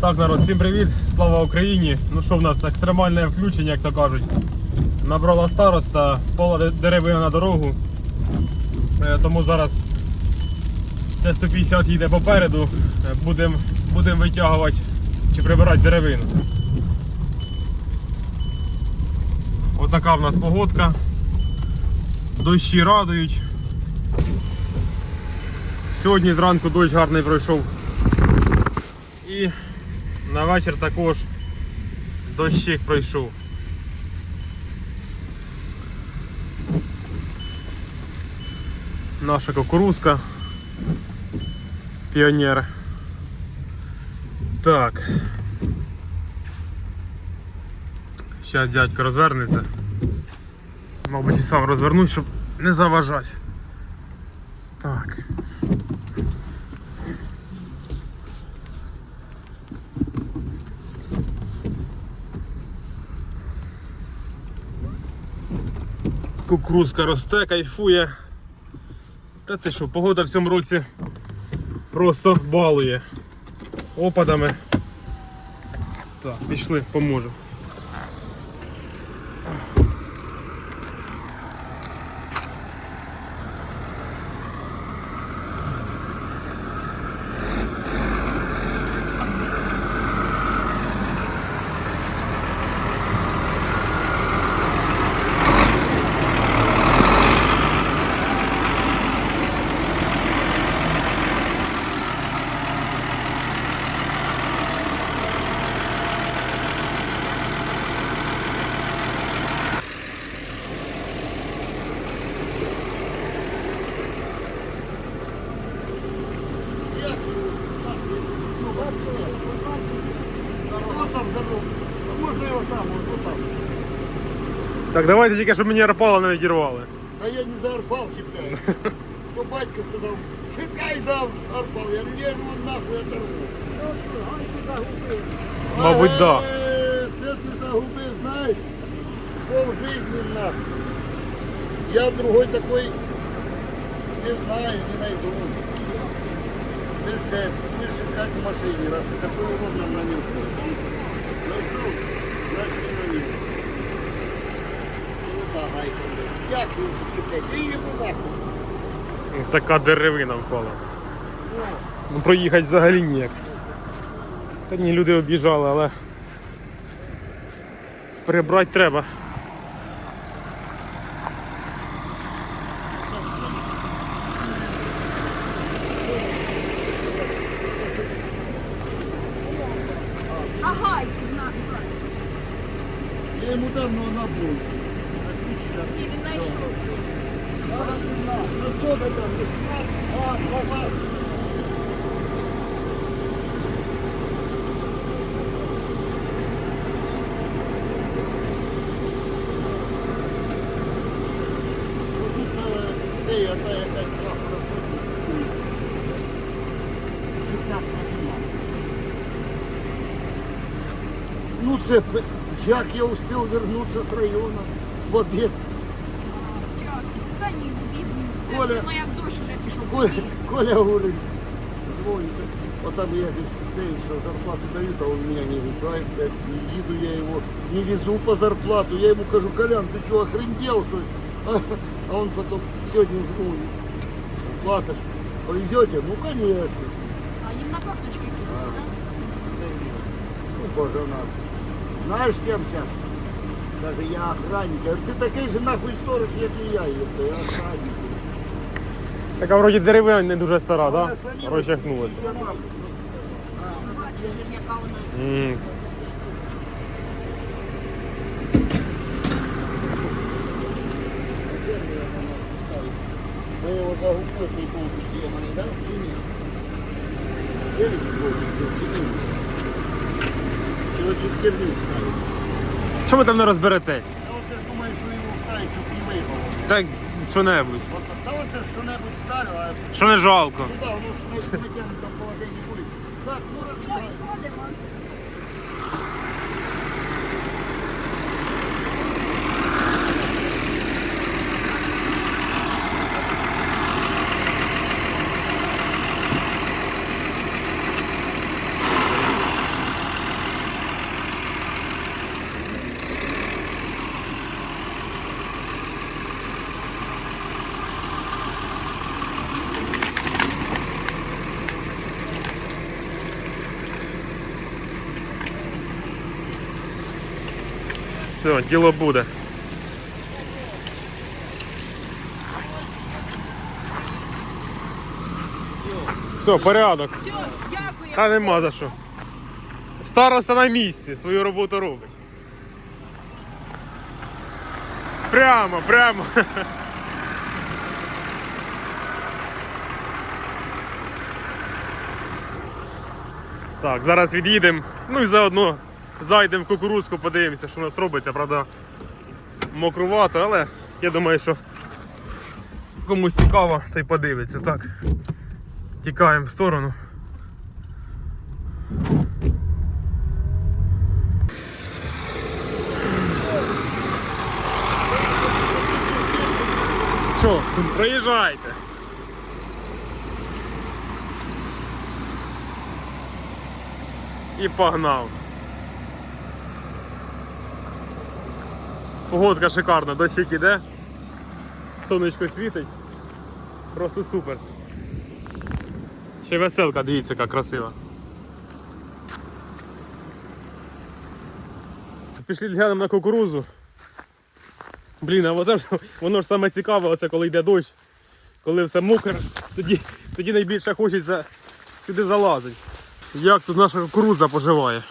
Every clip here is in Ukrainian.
Так, народ, всім привіт, слава Україні. Ну що в нас, екстремальне включення, як то кажуть. Набрала староста, впала деревина на дорогу. Е, Тому зараз Т-150 їде попереду. Будемо будем витягувати чи прибирати деревину. Отака в нас погодка. Дощі радують. Сьогодні зранку дощ гарний пройшов. І на вечір також дощик пройшов. Наша кукурузка. Піонер. Так. Зараз дядько розвернеться. Мабуть, і сам розвернусь, щоб не заважати. Так. Кукурузка росте, кайфує. Та ти що, погода в цьому році просто балує опадами. Так, пішли, поможу. Так, давайте тільки, щоб мені арпала не відірвали. А я не за арпал чіпляю. То батько сказав, чіпляй за арпал. Я я його нахуй оторву. Мабуть, да. Е, Це ти загубив, знаєш, пол жизни нахуй. Я другой такой не знаю, не найду. Пиздец, будешь искать в машине, раз ты такой урод нам нанес. Нашел, значит не нанес. Ну да, гайка, блядь. Дякую, блядь, і нахуй. Така деревина впала. Ну, Ну проїхати взагалі ніяк. Та ні, люди об'їжджали, але прибрати треба. Ага, і знаю. Я йому давно Ну це п- як я успел вернуться с района в обед. Час. Та ні, бідний. Це Коля. ж ну як дощ вже пішов. Коля, Коля говорит, звонит, вот там я без день, что зарплату дают, а он меня не вызывает, блядь, не еду я его, не везу по зарплату, я ему кажу, Колян, ты что, охренел, что ли?» а, а он потом сегодня звонит, зарплата, ж, повезете? Ну, конечно. А їм на карточки кидали, да? Ну, боже наш. Знаешь, кем сейчас? Даже я охранник. Я говорю, ты такой же нахуй сторож, як і я, ёпта, я охранник. Така вроді деревина не дуже стара, так? Да? Розчахнулася. Бачиш, же ж, яка вона. М, Мы его загубили, ты был съеманный, да? Или нет? Или был, Чуть херню ставить? Що ви там не розберетесь? Та оце ж думаю, що його вставить, щоб не випало. Так, що-небудь. От, Та оце ж що-небудь ставив, а Що не жалко. ну да, воно ж не там положення буде. Так, ну розбирай. Ходимо. Все, діло буде. Все, порядок. Все, дякую. Та нема за що. Староста на місці, свою роботу робить. Прямо, прямо. Так, зараз від'їдемо. Ну і заодно зайдемо в кукурузку, подивимося, що у нас робиться, правда. Мокрувато, але я думаю, що комусь цікаво, то й подивиться. Так. Тікаємо в сторону. Що, приїжджайте. І погнав. Погодка шикарна, дощик іде. Сонечко світить. Просто супер. Ще веселка, дивіться, яка красива. Пішли глянемо на кукурузу. Блін, а оце ж, воно ж саме цікаве, оце коли йде дощ, коли все мокре, тоді, тоді найбільше хочеться сюди залазити. Як тут наша кукурудза поживає?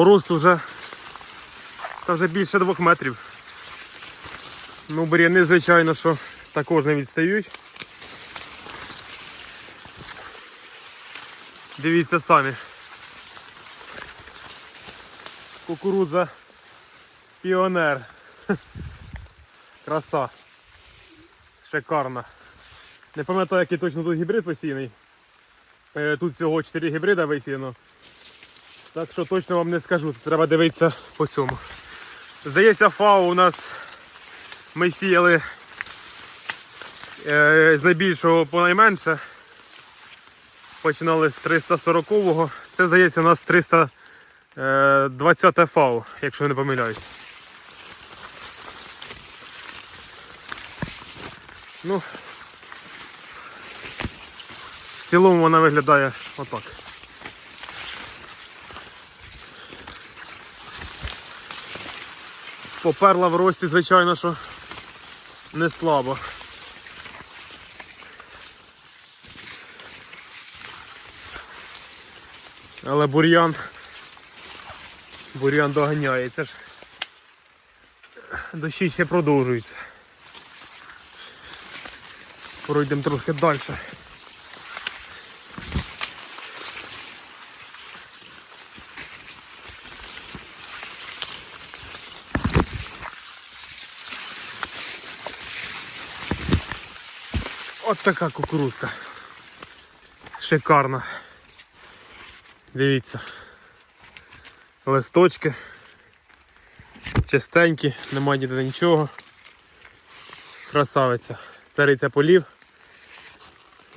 По росту вже, та вже більше двох метрів. Ну, бур'яни, звичайно, що також не відстають. Дивіться самі. Кукурудза піонер. Краса. Шикарна. Не пам'ятаю, який точно тут гібрид посіяний. Е, Тут всього 4 гібрида висіяно. Так що точно вам не скажу, треба дивитися по цьому. Здається, фау у нас ми сіяли е, з найбільшого по найменше. Починали з 340-го. Це здається у нас 320 фау, якщо не помиляюсь. Ну, в цілому вона виглядає отак. Поперла в рості, звичайно, що не слабо. Але бур'ян. Бур'ян доганяє, це ж дощі ще продовжуються. Пройдемо трохи далі. От така кукурузка. Шикарна. Дивіться. Листочки. Чистенькі, немає ніде нічого. Красавиця. Цариця полів.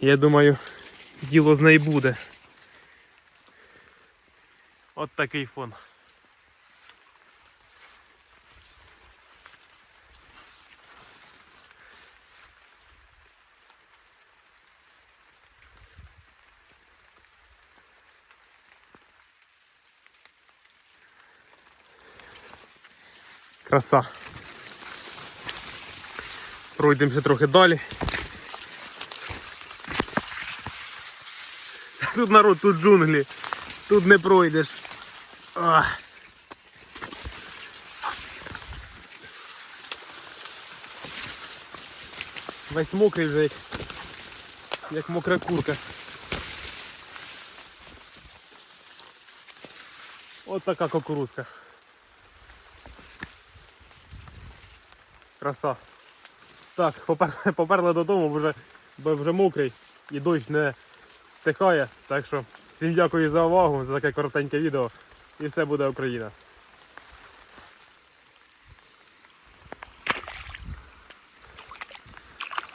Я думаю, діло з неї буде. От такий фон. Краса. Пройдемо ще трохи далі. Тут народ, тут джунглі. Тут не пройдеш. Ах. Весь мокрий вже як, як мокра курка. От така кукурузка. Краса. Так, попер- поперли додому, бо вже, бо вже мокрий і дощ не стихає. Так що всім дякую за увагу, за таке коротеньке відео. І все буде Україна.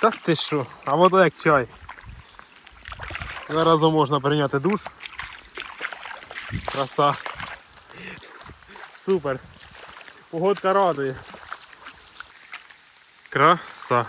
Та ти що? А вода як чай. Зараз можна прийняти душ. Краса. Супер. Погодка радує. Краса.